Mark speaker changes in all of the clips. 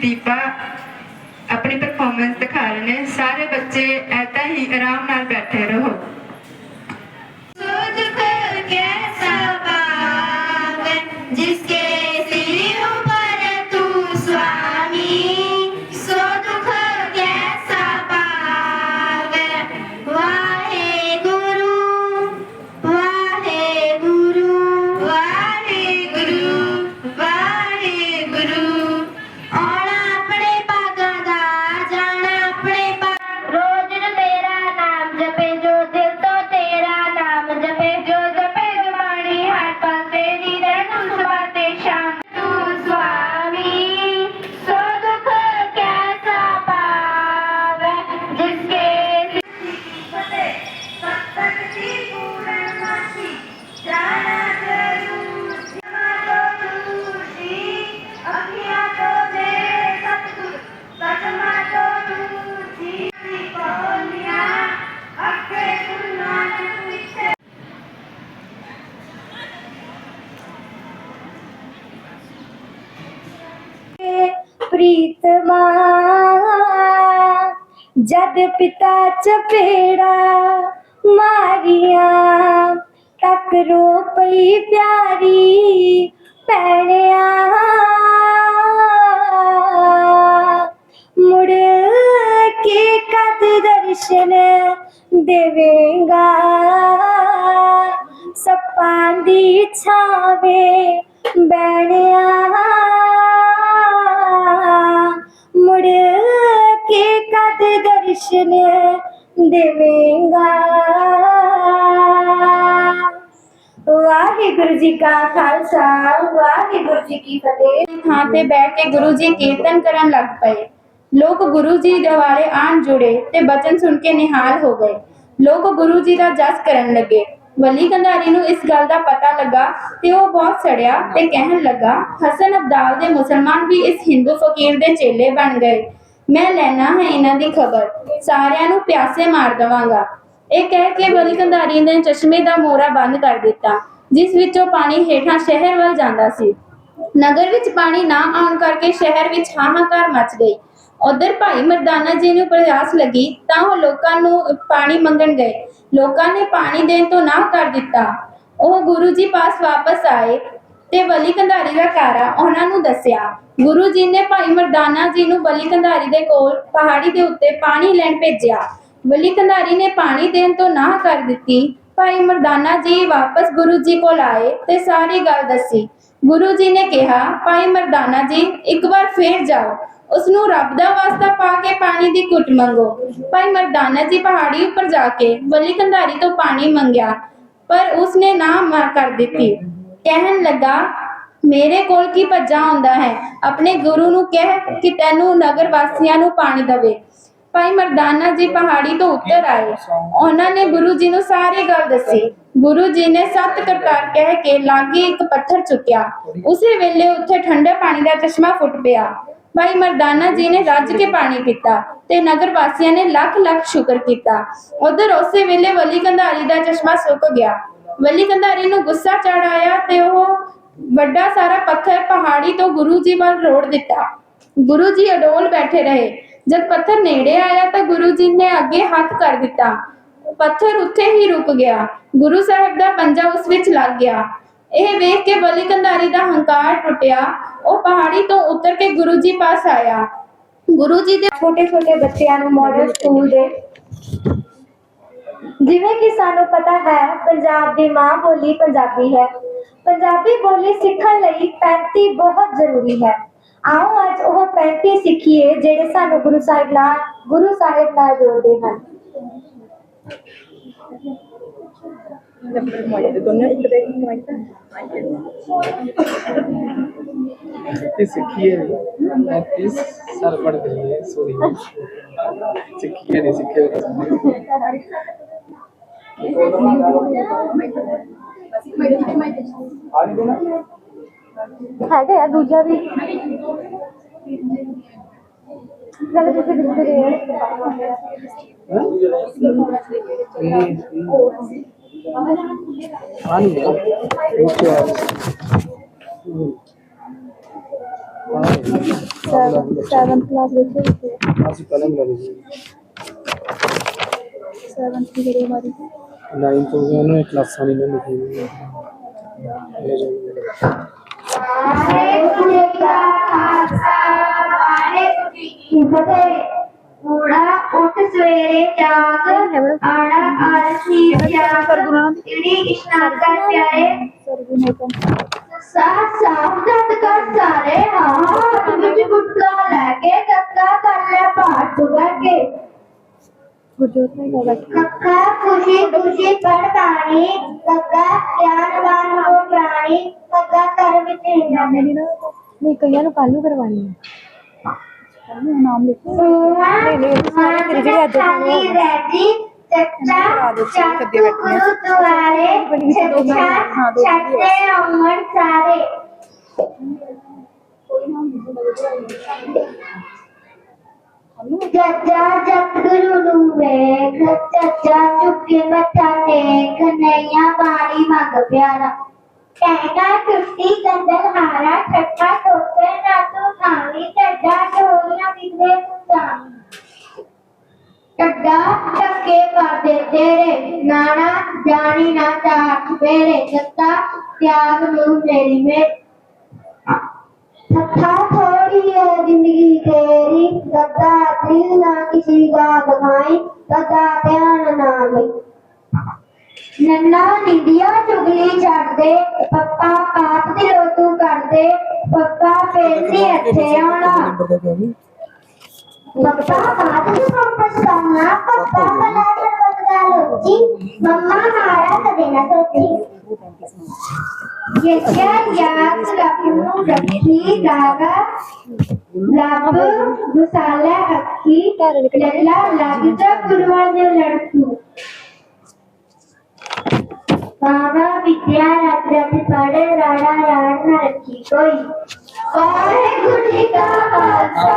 Speaker 1: ਦੀਪਾ ਆਪਣੀ ਪਰਫਾਰਮੈਂਸ ਦਿਖਾ ਰਹੇ ਨੇ। ਸਾਰੇ ਬੱਚੇ ਐਦਾਂ ਹੀ ਆਰਾਮ ਨਾਲ ਬੈਠੇ ਰਹੋ।
Speaker 2: ਪ੍ਰੀਤਮਾ ਜਦ ਪਿਤਾ ਚਪੇੜਾ ਮਾਰੀਆਂ, ਤੱਕ ਰੋ ਪਈ ਪਿਆਰੀ ਪੈਣਿਆ ਮੁੜ ਕੇ ਕਦ ਦਰਸ਼ਨ ਦੇਵੇਂਗਾ? ਸੱਪਾਂ ਦੀ ਛਾਵੇ ਬੈਣਿਆ ਦੇਵੇਂਗਾ। ਵਾਹਿਗੁਰੂ ਜੀ ਕਾ ਖਾਲਸਾ, ਵਾਹਿਗੁਰੂ ਜੀ ਕੀ ਫਤਿਹ।
Speaker 3: ਥਾਂ ਤੇ ਬੈਠ ਕੇ ਗੁਰੂ ਜੀ ਕੀਰਤਨ ਕਰਨ ਲੱਗ ਪਏ। ਲੋਕ ਗੁਰੂ ਜੀ ਦੇ ਵਾਲੇ ਆਣ ਜੁੜੇ ਤੇ ਬਚਨ ਸੁਣ ਕੇ ਨਿਹਾਲ ਹੋ ਗਏ। ਲੋਕ ਗੁਰੂ ਜੀ ਦਾ ਜਸ ਕਰਨ ਲੱਗੇ। ਵਲੀ ਕੰਧਾਰੀ ਨੂੰ ਇਸ ਗੱਲ ਦਾ ਪਤਾ ਲੱਗਾ ਤੇ ਉਹ ਬਹੁਤ ਸੜਿਆ ਤੇ ਕਹਿਣ ਲੱਗਾ, ਹਸਨ ਅਬਦਾਲ ਦੇ ਮੁਸਲਮਾਨ ਵੀ ਇਸ ਹਿੰਦੂ ਫਕੀਰ ਦੇ ਚੇਲੇ ਬਣ ਗਏ। ਮੈਂ ਲੈਣਾ ਹੈ ਇਹਨਾਂ ਦੀ ਖਬਰ। ਸਾਰਿਆਂ ਨੂੰ ਪਿਆਸੇ ਮਾਰ ਦਵਾਂਗਾ। ਇਹ ਕਹਿ ਕੇ ਬਲੀ ਕੰਧਾਰੀ ਨੇ ਚਸ਼ਮੇ ਦਾ ਮੋਰਾ ਬੰਦ ਕਰ ਦਿੱਤਾ, ਜਿਸ ਵਿੱਚੋਂ ਪਾਣੀ ਹੇਠਾਂ ਸ਼ਹਿਰ ਵੱਲ ਜਾਂਦਾ ਸੀ। ਨਗਰ ਵਿੱਚ ਪਾਣੀ ਨਾ ਆਉਣ ਕਰਕੇ ਸ਼ਹਿਰ ਵਿੱਚ ਹਾਹਾਕਾਰ ਮਚ ਗਈ। ਉਧਰ ਭਾਈ ਮਰਦਾਨਾ ਜੀ ਨੂੰ ਪ੍ਰਯਾਸ ਲੱਗੀ, ਤਾਂ ਉਹ ਲੋਕਾਂ ਨੂੰ ਪਾਣੀ ਮੰਗਣ ਗਏ। ਲੋਕਾਂ ਨੇ ਪਾਣੀ ਦੇਣ ਤੋਂ ਨਾ ਕਰ ਦਿੱਤਾ। ਉਹ ਗੁਰੂ ਜੀ ਪਾਸ ਵਾਪਸ ਆਏ। ਤੇ ਬਲੀ ਕੰਧਾਰੀ ਦਾ ਕਾਰਾ ਉਹਨਾਂ ਨੂੰ ਦੱਸਿਆ। ਗੁਰੂ ਜੀ ਨੇ ਭਾਈ ਮਰਦਾਨਾ ਜੀ ਨੂੰ ਬਲੀ ਕੰਧਾਰੀ ਦੇ ਕੋਲ ਪਹਾੜੀ ਦੇ ਉੱਤੇ ਪਾਣੀ ਲੈਣ ਭੇਜਿਆ। ਬਲੀ ਕੰਧਾਰੀ ਨੇ ਪਾਣੀ ਦੇਣ ਤੋਂ ਨਾ ਕਰ ਦਿੱਤੀ। ਭਾਈ ਮਰਦਾਨਾ ਜੀ ਵਾਪਸ ਗੁਰੂ ਜੀ ਕੋਲ ਆਏ ਤੇ ਸਾਰੀ ਗੱਲ ਦੱਸੀ। ਗੁਰੂ ਜੀ ਨੇ ਕਿਹਾ, ਭਾਈ ਮਰਦਾਨਾ ਜੀ, ਇੱਕ ਵਾਰ ਫੇਰ ਜਾਓ। ਉਸ ਨੂੰ ਰੱਬ ਦਾ ਵਾਸਤਾ ਪਾ ਕੇ ਪਾਣੀ ਦੀ ਕੁੱਟ ਮੰਗੋ। ਭਾਈ ਮਰਦਾਨਾ ਜੀ ਪਹਾੜੀ ਉੱਪਰ ਜਾ ਕੇ ਬਲੀ ਕੰਧਾਰੀ ਤੋਂ ਪਾਣੀ ਮੰਗਿਆ, ਪਰ ਉਸਨੇ ਨਾ ਮਾ ਕਰ ਦਿੱਤੀ। ਕਹਿਣ ਲੱਗਾ, ਮੇਰੇ ਕੋਲ ਕੀ ਭੱਜਾ ਆਉਂਦਾ ਹੈ? ਆਪਣੇ ਗੁਰੂ ਨੂੰ ਕਹਿ ਕਿ ਤੈਨੂੰ ਨਗਰ ਵਾਸੀਆਂ ਨੂੰ ਪਾਣੀ ਦੇਵੇ। ਭਾਈ ਮਰਦਾਨਾ ਜੀ ਪਹਾੜੀ ਤੋਂ ਉੱਤਰ ਆਏ। ਉਹਨਾਂ ਨੇ ਗੁਰੂ ਜੀ ਨੂੰ ਸਾਰੀ ਗੱਲ ਦੱਸੀ। ਗੁਰੂ ਜੀ ਨੇ ਸੱਤ ਕਰਤਾਰ ਕਹਿ ਕੇ ਲਾਗੇ ਇੱਕ ਪੱਥਰ ਚੁੱਕਿਆ। ਉਸੇ ਵੇਲੇ ਉੱਥੇ ਠੰਡੇ ਪਾਣੀ ਦਾ ਚਸ਼ਮਾ ਫੁੱਟ ਪਿਆ। ਭਾਈ ਮਰਦਾਨਾ ਜੀ ਨੇ ਰੱਜ ਕੇ ਪਾਣੀ ਪੀਤਾ ਤੇ ਨਗਰ ਵਾਸੀਆਂ ਨੇ ਲੱਖ ਲੱਖ ਸ਼ੁਕਰ ਕੀਤਾ। ਉਧਰ ਉਸੇ ਵੇਲੇ ਵਲੀ ਕੰਧਾਰੀ ਦਾ ਚਸ਼ਮਾ ਸੁੱਕ ਗਿਆ। ਵਲੀ ਕੰਧਾਰੀ ਨੂੰ ਗੁੱਸਾ ਚੜ ਆਇਆ ਤੇ ਉਹ ਵੱਡਾ ਸਾਰਾ ਪੱਥਰ ਪਹਾੜੀ ਤੋਂ ਗੁਰੂ ਜੀ ਵੱਲ ਰੋੜ ਦਿੱਤਾ। ਗੁਰੂ ਜੀ ਅਡੋਲ ਬੈਠੇ ਰਹੇ। ਜਦ ਪੱਥਰ ਨੇੜੇ ਆਇਆ ਤਾਂ ਗੁਰੂ ਜੀ ਨੇ ਅੱਗੇ ਹੱਥ ਕਰ ਦਿੱਤਾ। ਪੱਥਰ ਉੱਥੇ ਹੀ ਰੁਕ ਗਿਆ। ਗੁਰੂ ਸਾਹਿਬ ਦਾ ਪੰਜਾ ਉਸ ਵਿੱਚ ਲੱਗ ਗਿਆ। ਇਹ ਵੇਖ ਕੇ ਬਲੀ ਕੰਧਾਰੀ ਦਾ ਹੰਕਾਰ ਟੁੱਟਿਆ। ਉਹ ਪਹਾੜੀ ਤੋਂ ਉਤਰ ਕੇ ਗੁਰੂ ਜੀ ਪਾਸ ਆਇਆ। ਗੁਰੂ ਜੀ ਦੇ
Speaker 2: ਛੋਟੇ ਛੋਟੇ ਬੱਚਿਆਂ ਨੂੰ ਮਾਡਲ ਸਕੂਲ ਦੇ ਜਿਵੇਂ ਕਿ ਸਾਨੂੰ ਪਤਾ ਹੈ, ਪੰਜਾਬ ਦੀ ਮਾਂ ਬੋਲੀ ਪੰਜਾਬੀ ਹੈ। ਪੰਜਾਬੀ ਬੋਲੀ ਸਿੱਖਣ ਲਈ 35 ਬਹੁਤ ਜ਼ਰੂਰੀ ਹੈ। ਆਓ ਅੱਜ ਉਹ 35 ਸਿੱਖੀਏ ਜਿਹੜੇ ਸਾਨੂੰ ਗੁਰੂ ਸਾਹਿਬ ਨਾਲ, ਗੁਰੂ ਸਾਹਿਬ ਨਾਲ ਜੋੜਦੇ ਹਨ।
Speaker 4: ਸਿੱਖੀਏ ਨਹੀਂ। 35 ਸਰ ਪੜ ਗਏ ਸੋਰੀ। ਸਿੱਖੀਏ ਨਹੀਂ ਸਿੱਖੇ
Speaker 2: ਹੈਗਾ ਯਾਰ ਦੂਜਾ ਵੀ। ਚਲੋ ਤੁਸੀਂ ਦਿੱਤੇ
Speaker 4: ਦੇ ਹਾਂ ਨਹੀਂ ਓਕੇ ਆ
Speaker 3: 7 ਕਲਾਸ ਵਿੱਚ
Speaker 4: ਅਸੀਂ ਪਹਿਲਾਂ ਮਿਲਾ ਲਈ
Speaker 3: 7 ਦੀ ਗਰੇ ਮਾਰੀ
Speaker 4: 9 ਤੋਂ ਗਿਆ ਉਹਨਾਂ ਨੇ, ਕਲਾਸਾਂ ਨਹੀਂ ਨਾ ਲਿਖੀ ਹੋਈਆਂ। ਇਹ
Speaker 1: ਉੱਠ ਸਵੇਰੇ ਜਾਗ ਆੜਾ ਆਲਸੀ ਜਾਗ ਜਿਹੜੀ ਇਸ਼ਨਾਨ ਕਰ ਪਿਆਰੇ ਸਾਹ ਸਾਹ ਦੰਦ ਕਰ ਸਾਰੇ ਹਾਂ ਵਿੱਚ ਗੁਟਕਾ ਲੈ ਕੇ ਕੱਕਾ ਕਰ ਲੈ ਪਾਠ ਸੁਬਹ ਕੇ ਕੱਕਾ ਖੁਸ਼ੀ ਖੁਸ਼ੀ ਪੜ ਬਾਣੀ ਕੱਕਾ ਗਿਆਨਵਾਨ ਹੋ ਪ੍ਰਾਣੀ ਕੱਕਾ ਕਰ ਵਿੱਚ ਹਿੰਮਤ
Speaker 2: ਨਹੀਂ ਕਈਆਂ ਨੂੰ ਕੱਲ ਨੂੰ ਕਰਵਾਣੀ ਹੈ ਨਾਮ ਲਿਖੋ
Speaker 1: ਨਹੀਂ
Speaker 2: ਨਹੀਂ, ਸਾਰੇ ਤੇਰੇ ਜਿਹੜੇ ਅੱਜ।
Speaker 1: ਰੈਜੀ ਚੱਚਾ ਚੱਕ ਦੁਆਰੇ ਚੱਚਾ ਛੱਤੇ ਅਮਰ ਸਾਰੇ ਜੱਜਾ ਜੱਟ ਨੂੰ ਵੇਖ ਚੱਚਾ ਚੁੱਕੇ ਮੱਥਾ ਟੇਕ ਨਈਆ ਬਾਣੀ ਮੰਗ ਪਿਆਰਾ ਕਹਿਣਾ ਟੁੱਟੀ ਗੰਦਲ ਹਾਰਾ ਛੱਟਾ ਟੋਟੇ ਨਾ ਤੂੰ ਨਾਲੀ ਚੱਡਾ ਢੋਲੀਆਂ ਵਿਗੜੇ ਤੂੰ ਜਾਣੀ ਟੱਡਾ ਟੱਕੇ ਕਰਦੇ ਤੇਰੇ ਨਾਣਾ ਜਾਣੀ ਨਾ ਚਾਟ ਮੇਰੇ ਜੱਤਾ ਤਿਆਗ ਨੂੰ ਮੇਰੀ ਮੇ ਸੱਥਾ ਥੋੜੀ ਹੈ ਜ਼ਿੰਦਗੀ ਤੇਰੀ ਗੱਦਾ ਦਿਲ ਨਾ ਕਿਸੀ ਦਾ ਦਮਾਈ ਗੱਦਾ ਧਿਆਨ ਨਾ ਗਈ ਨੰਨਾ ਨਿੰਦਿਆ ਚੁਗਲੀ ਛੱਡ ਦੇ ਪੱਪਾ ਪਾਪ ਦੀ ਰੋਤੂ ਕਰਦੇ ਪੱਪਾ ਫੇਰ ਨੀ ਇੱਥੇ ਆਉਣਾ
Speaker 4: ਨੰਬਰ ਦਾ ਕਿਹਾ ਨਹੀਂ
Speaker 1: पप्पा बात में वापस करना पप्पा बना कर बदला लोची Yahya labu daki daga labu busala aki lalla lagita kurwanya laddu. बाबा विद्या रात्र पड़े राणा याद न रखी कोई वाहे गुरु जी का खालसा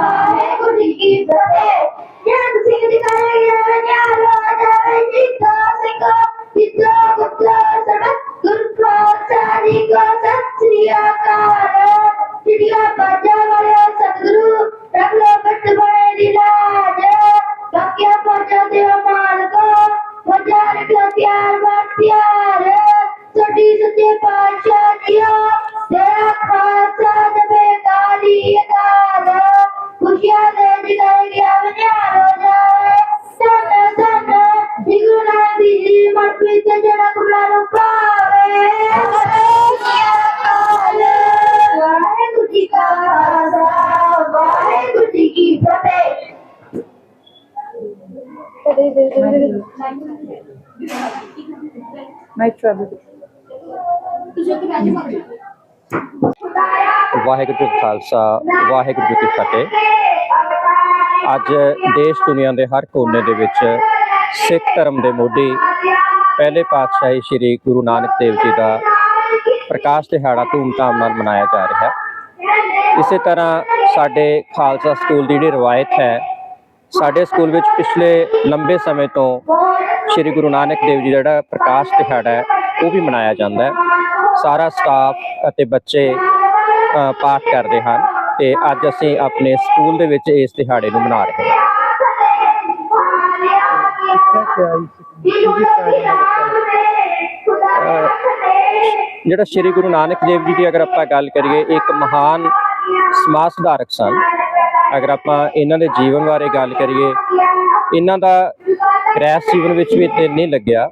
Speaker 1: वाहे गुरु जी की फतेह ज्ञान सिंह जी का ज्ञान ज्ञान हो जावे जी का सिखा ਪ੍ਰਸਾਦੀ ਕੋ ਵਿੱਚ ਜਿਹੜਾ ਕੁਮਲਾ ਨੂੰ ਪਾਵੇ ਵਾਹਿਗੁਰੂ ਜੀ ਕਾ ਖਾਲਸਾ ਵਾਹਿਗੁਰੂ ਜੀ ਕੀ ਫਤਿਹ।
Speaker 5: ਵਾਹਿਗੁਰੂ ਜੀ ਕਾ ਖਾਲਸਾ ਵਾਹਿਗੁਰੂ ਜੀ ਕੀ ਫਤਿਹ। ਅੱਜ ਦੇਸ਼ ਦੁਨੀਆ ਦੇ ਹਰ ਕੋਨੇ ਦੇ ਵਿੱਚ ਸਿੱਖ ਧਰਮ ਦੇ ਮੋਢੀ ਪਹਿਲੇ ਪਾਤਸ਼ਾਹੀ ਸ੍ਰੀ ਗੁਰੂ ਨਾਨਕ ਦੇਵ ਜੀ ਦਾ ਪ੍ਰਕਾਸ਼ ਦਿਹਾੜਾ ਧੂਮਧਾਮ ਨਾਲ ਮਨਾਇਆ ਜਾ ਰਿਹਾ। ਹੈ ਇਸੇ ਤਰ੍ਹਾਂ ਸਾਡੇ ਖਾਲਸਾ ਸਕੂਲ ਦੀ ਜਿਹੜੀ ਰਵਾਇਤ ਹੈ, ਸਾਡੇ ਸਕੂਲ ਵਿੱਚ ਪਿਛਲੇ ਲੰਬੇ ਸਮੇਂ ਤੋਂ ਸ੍ਰੀ ਗੁਰੂ ਨਾਨਕ ਦੇਵ ਜੀ ਦਾ ਜਿਹੜਾ ਪ੍ਰਕਾਸ਼ ਦਿਹਾੜਾ ਹੈ, ਉਹ ਵੀ ਮਨਾਇਆ ਜਾਂਦਾ ਹੈ। ਸਾਰਾ ਸਟਾਫ ਅਤੇ ਬੱਚੇ ਪਾਠ ਕਰਦੇ ਹਨ ਤੇ ਅੱਜ ਅਸੀਂ ਆਪਣੇ ਸਕੂਲ ਦੇ ਵਿੱਚ ਇਸ ਦਿਹਾੜੇ ਨੂੰ ਮਨਾ ਰਹੇ ਹਾਂ। ਜਿਹੜਾ ਸ੍ਰੀ ਗੁਰੂ ਨਾਨਕ ਦੇਵ ਜੀ ਦੀ ਅਗਰ ਆਪਾਂ ਗੱਲ ਕਰੀਏ, ਇੱਕ ਮਹਾਨ ਸਮਾਜ ਸੁਧਾਰਕ ਸਨ। ਅਗਰ ਆਪਾਂ ਇਹਨਾਂ ਦੇ ਜੀਵਨ ਬਾਰੇ ਗੱਲ ਕਰੀਏ, ਇਹਨਾਂ ਦਾ ਗ੍ਰਹਿ ਜੀਵਨ ਵਿੱਚ ਵੀ ਦਿਲ ਨਹੀਂ ਲੱਗਿਆ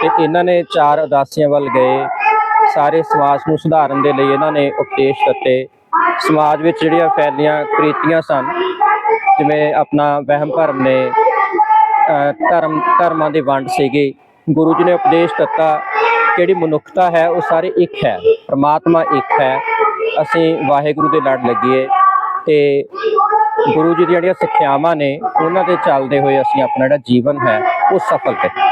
Speaker 5: ਤੇ ਇਹਨਾਂ ਨੇ ਚਾਰ ਉਦਾਸੀਆਂ ਵੱਲ ਗਏ। ਸਾਰੇ ਸਮਾਜ ਨੂੰ ਸੁਧਾਰਨ ਦੇ ਲਈ ਇਹਨਾਂ ਨੇ ਉਪਦੇਸ਼ ਦਿੱਤੇ। ਸਮਾਜ ਵਿੱਚ ਜਿਹੜੀਆਂ ਫੈਲੀਆਂ ਕ੍ਰੀਤੀਆਂ ਸਨ, ਜਿਵੇਂ ਆਪਣਾ ਵਹਿਮ ਭਰਮ ਨੇ ਧਰਮ, ਧਰਮਾਂ ਦੀ ਵੰਡ ਸੀਗੀ। ਗੁਰੂ ਜੀ ਨੇ ਉਪਦੇਸ਼ ਦਿੱਤਾ, ਜਿਹੜੀ ਮਨੁੱਖਤਾ ਹੈ, ਉਹ ਸਾਰੇ ਇੱਕ ਹੈ। ਪ੍ਰਮਾਤਮਾ ਇੱਕ ਹੈ। ਅਸੀਂ ਵਾਹਿਗੁਰੂ ਦੇ ਲੜ ਲੱਗੀਏ। ਤੇ ਗੁਰੂ ਜੀ ਦੀਆਂ ਜਿਹੜੀਆਂ ਸਿੱਖਿਆਵਾਂ ਨੇ, ਉਹਨਾਂ ਦੇ ਚੱਲਦੇ ਹੋਏ ਅਸੀਂ ਆਪਣਾ ਜਿਹੜਾ ਜੀਵਨ ਹੈ, ਉਹ ਸਫਲ ਕਰੀਏ